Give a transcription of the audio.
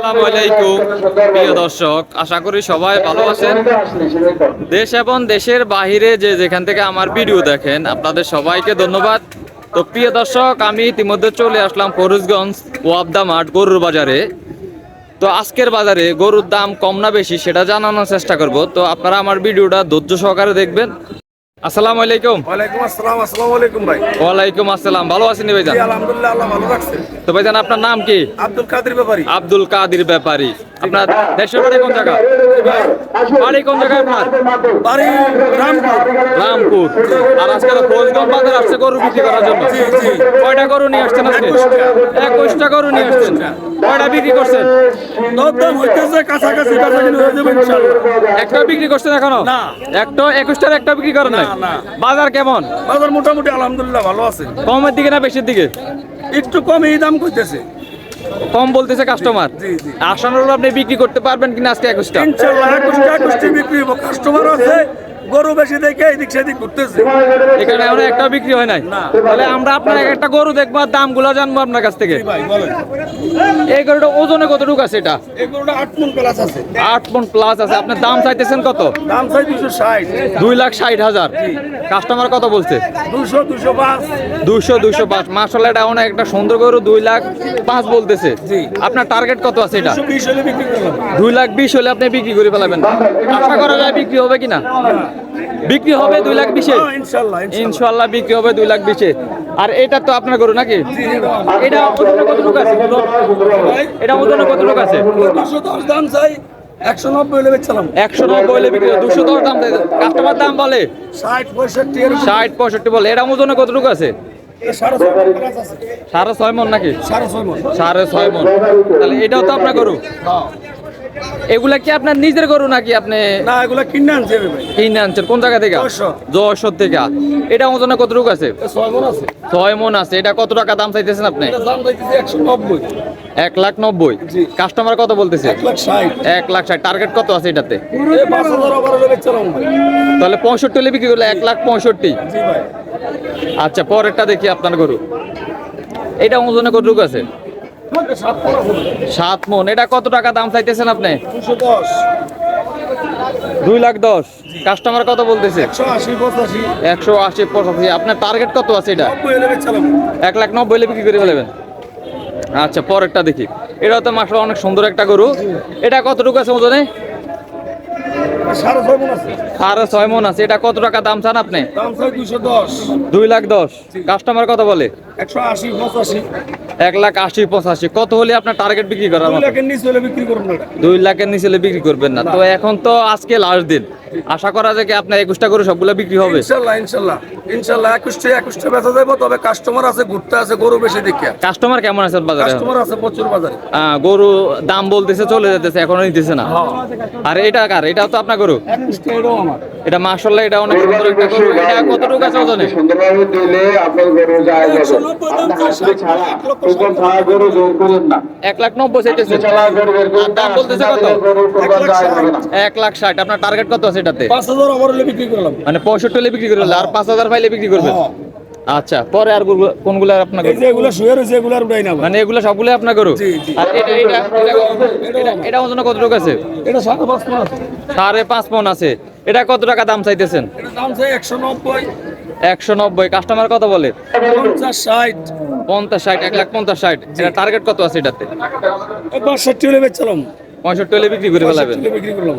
আসসালামু আলাইকুম, প্রিয় দর্শক। আশা করি সবাই ভালো আছেন। দেশ এবং দেশের বাহিরে যে যেখান থেকে আমার ভিডিও দেখেন, আপনাদের সবাইকে ধন্যবাদ। তো প্রিয় দর্শক, আমি ইতিমধ্যে চলে আসলাম ফরুজগঞ্জ ওয়াবদা মাঠ গরুর বাজারে। তো আজকের বাজারে গরুর দাম কম না বেশি, সেটা জানানোর চেষ্টা করব। তো আপনারা আমার ভিডিওটা ধৈর্য সহকারে দেখবেন। আসসালামু আলাইকুম। ওয়ালাইকুম আসসালাম আসসালামু আলাইকুম ভাই। ওয়ালাইকুম আসসালাম ভালো আছেন ভাইজান? আলহামদুলিল্লাহ আল্লাহ ভালো রাখছে। তো ভাইজান আপনার নাম কি? আব্দুল কাদের ব্যাপারী। আব্দুল কাদির ব্যাপারী। আপনার দেশের বাড়ি কোন জায়গা? বাড়ি কোন জায়গায় আপনার? বাড়ি রামপুর। রামপুর। আর আজকে তো ফৌজগঞ্জ বাজার আসছে গরু বিক্রি করার জন্য। কয়টা গরু নিয়ে আসছেন আজকে? একুশটা গরু নিয়ে আসছেন। কয়টা বিক্রি করছেন? দরদাম হইতেছে কাছাকাছি কাছাকাছি হয়ে যাবে ইনশাআল্লাহ একটা বিক্রি করছেন এখনও? না। একটা একুশটার একটা বিক্রি করেন না, না। বাজার কেমন? বাজার মোটামুটি আলহামদুলিল্লাহ ভালো আছে। কমের দিকে না বেশির দিকে? একটু কম এই দাম কইতেছে। কম বলতেছে কাস্টমার। আসানোর আপনি বিক্রি করতে পারবেন কিনা আজকে একুশটা? ইনশাআল্লাহ একুশটা একুশটি বিক্রি হব কাস্টমার আছে গরু বেশি দেখে এদিক সেদিক ঘুরতেছে। এখানে এখনও একটা বিক্রি হয় নাই। তাহলে আমরা আপনার একটা গরু দেখব আর দামগুলো জানব আপনার কাছ থেকে। এই গরুটা ওজনে কতটুকু আছে এটা? এই গরুটা আট মন প্লাস আছে। আট পন প্লাস আছে। আপনার দাম চাইতেছেন কত? দাম চাই দুশো ষাট। দুই লাখ ষাট হাজার। কাস্টমার কত বলছে? দুশো দুশো পাঁচ। দুইশো দুইশো পাঁচ। মার্শাল এটা অনেক একটা সুন্দর গরু। দুই লাখ পাঁচ বলতেছে। আপনার টার্গেট কত আছে এটা? দুশো দুই লাখ বিশ হলে আপনি বিক্রি করে ফেলাবেন। আশা করা যায় বিক্রি হবে কিনা? বিক্রি হবে দুই লাখ বিশে? হ্যাঁ, ইনশাল্লাহ বিক্রি হবে দুই লাখ বিশে। আর এটা তো আপনার গরু নাকি? এটা ওজনে কত লোক আছে? এটা ওজনে কত লোক আছে দাম চাই একশো নব্বই হলে বেচলাম একশো নব্বই হলে বিক্রি দুশো দশ দাম কাস্টমার দাম বলে? ষাট পঁয়ষট্টি ষাট পঁয়ষট্টি বলে। এটা ওজনে কতটুকু আছে? সাড়ে ছয় মন নাকি? সাড়ে ছয় মণ। সাড়ে ছয় মন। তাহলে এটাও তো আপনার গরু? এগুলা কি আপনার নিজের গরু নাকি আপনি না এগুলা কিনে আনছি কিনে আনছেন? কোন জায়গা থেকে? যশোর। থেকে। এটা ওজনে কতটুকু আছে? ছয় মন আছে। এটা কত টাকা দাম চাইতেছেন আপনি? এক লাখ নব্বই? কাস্টমার কত বলতেছে? এক লাখ ষাট। টার্গেট কত আছে এটাতে? তাহলে পঁয়ষট্টি হলে বিক্রি করলে এক লাখ পঁয়ষট্টি। আচ্ছা পরেরটা দেখি আপনার গরু। এটা ওজনে কতটুকু আছে? সাত মন। এটা কত টাকা দাম চাইতেছেন আপনি? দুই লাখ দশ। কাস্টমার কত বলতেছে? একশো আশি পঁচাশি। আপনার টার্গেট কত আছে এটা? এক লাখ নব্বই বিক্রি করে ফেলবেন। আচ্ছা পরেরটা দেখি। এটা তো মাসে অনেক সুন্দর একটা গরু। এটা কতটুকু আছে ওজনে? সাড়ে ছয় মন আছে। এটা কত টাকা দাম চান আপনি? দুই লাখ দশ। কাস্টমার কত বলে? একশো আশি পঁচাশি। এক লাখ আশি পঁচাশি। কত হলে আপনার টার্গেট বিক্রি করা দুই লাখের নিচে হলে বিক্রি করবেন না দুই লাখের নিচে হলে বিক্রি করবেন না। তো এখন তো আজকে লাস্ট দিন। আশা করা যায় কি আপনার একুশটা করে সবগুলো বিক্রি হবে? ইনশাল্লাহ ইনশাল্লাহ। ইনশাল্লাহ একুশটা একুশটা বেচা যাব তবে কাস্টমার আছে ঘুরতে আছে গরু বেশি দেখে। কাস্টমার কেমন আছে বাজারে? কাস্টমার আছে প্রচুর বাজারে। আহ, গরু দাম বলতেছে চলে যেতেছে এখনও নিতেছে না। আর এটা কার? এটাও তো আপনার গরু? একুশটা এটাও আমার এটা মার্শাল্লাহ এটা অনেক সুন্দর একটা গরু। এটা কতটুকু আছে ওজনে? সুন্দরভাবে দিলে আপনার গরু যায় যাবে। আপনি হাসলে ছাড়া কোপন ছাড়া গরু জোর করেন না। এক লাখ নব্বই চাইতেছে। ছাড়া গরু বের করুন দাম বলতেছে কত? গরু কোপন যায় না। এক লাখ ষাট আপনার টার্গেট কত আছে এটাতে পাঁচ হাজার আমার হলে বিক্রি করলাম মানে পঁয়ষট্টি হলে বিক্রি করবে আর পাঁচ হাজার পাইলে বিক্রি করবে? হ্যাঁ। আচ্ছা পরে আর কোনগুলো আপনার এই যে এগুলো শুয়ে রয়েছে এগুলো আর উঠাই না মানে এগুলো সবগুলো আপনার গরু। আর এটা এটা এটা- এটা এটা ওজন কতটুকু আছে? এটা সাড়ে পাঁচ মাস সাড়ে পাঁচ মন আছে। এটা কত টাকা দাম চাইতেছেন? দাম চাই একশো নব্বই। একশো নব্বই। কাস্টমার কত বলে? পঞ্চাশ ষাট। পঞ্চাশ ষাট এক লাখ পঞ্চাশ ষাট। এটা টার্গেট কত আছে এটাতে? হলে বেচলাম। পঁয়ষট্টি হলে বিক্রি করে ফেলাবেন। বিক্রি করলাম